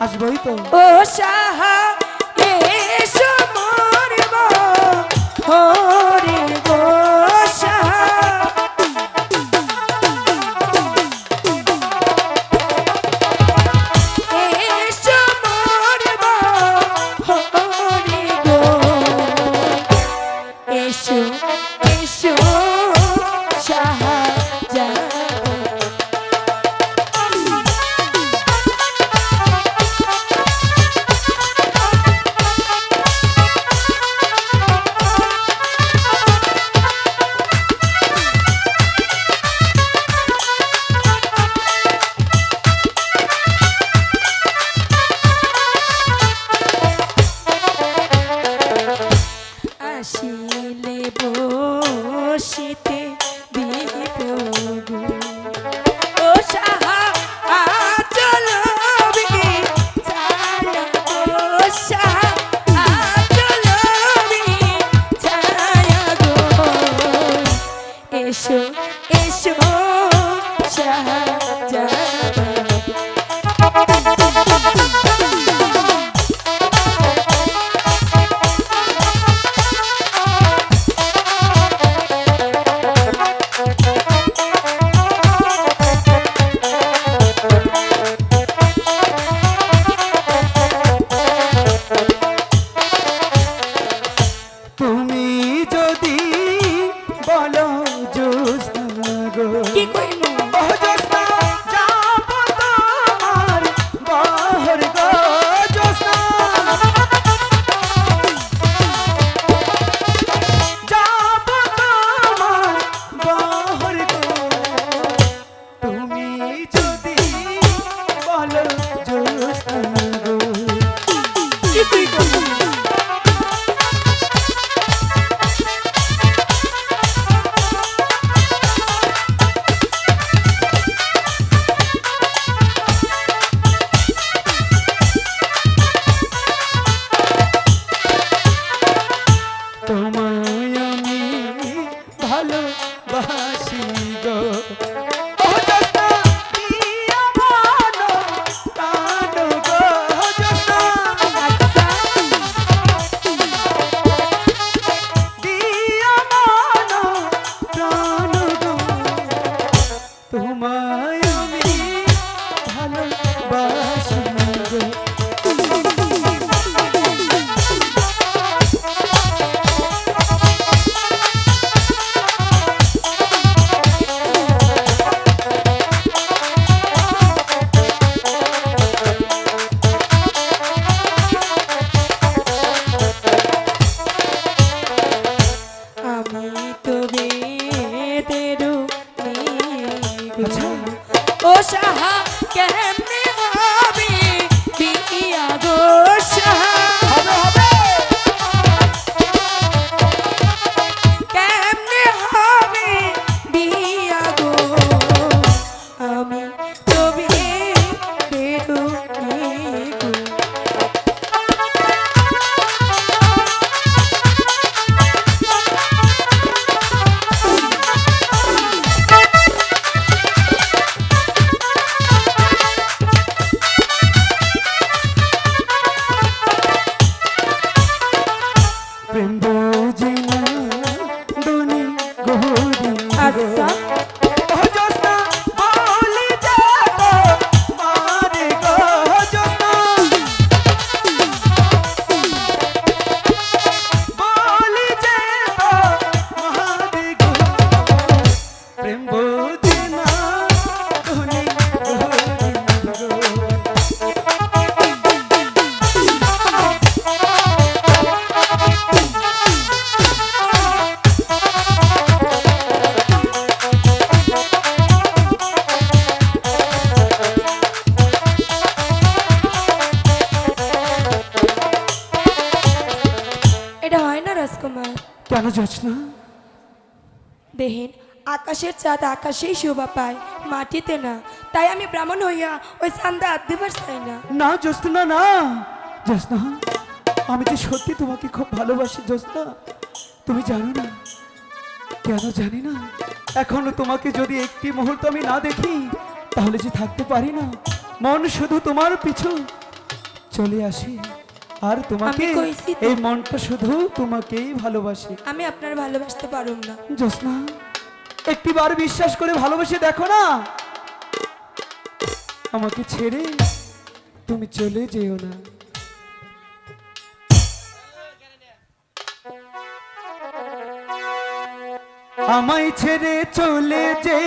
আসবোই তো। ও সাহা এসো মরব। হরে আসিলে বসিতে বিপ্রভু ও সাহা গো। এসো এসো সাহা। ভালোবাসি। না রাজকুমার? কেন জোছনা দেহেন আকাশের চাঁদ আকাশেই শোভা পায় মাটিতে না। তাই আমি ব্রাহ্মণ হইয়া ওই চান্দা আদিবার চাই না। না জোস্না না। জোস্না আমি যে সত্যি তোমাকে খুব ভালোবাসি জোস্না তুমি জানো না? কেন জানি না? এখনও তোমাকে যদি একটি মুহূর্ত আমি না দেখি তাহলে যে থাকতে পারি না। মন শুধু তোমার পিছু। চলে আসে। আর তোমাকে। এই মনটা শুধু তোমাকেই ভালোবাসে। আমি আপনার ভালোবাসতে পারুম না। জোসনা একটিবার বিশ্বাস করে ভালোবেসে দেখো না। আমাকে ছেড়ে তুমি চলে যেও না। আমায় ছেড়ে চলে যে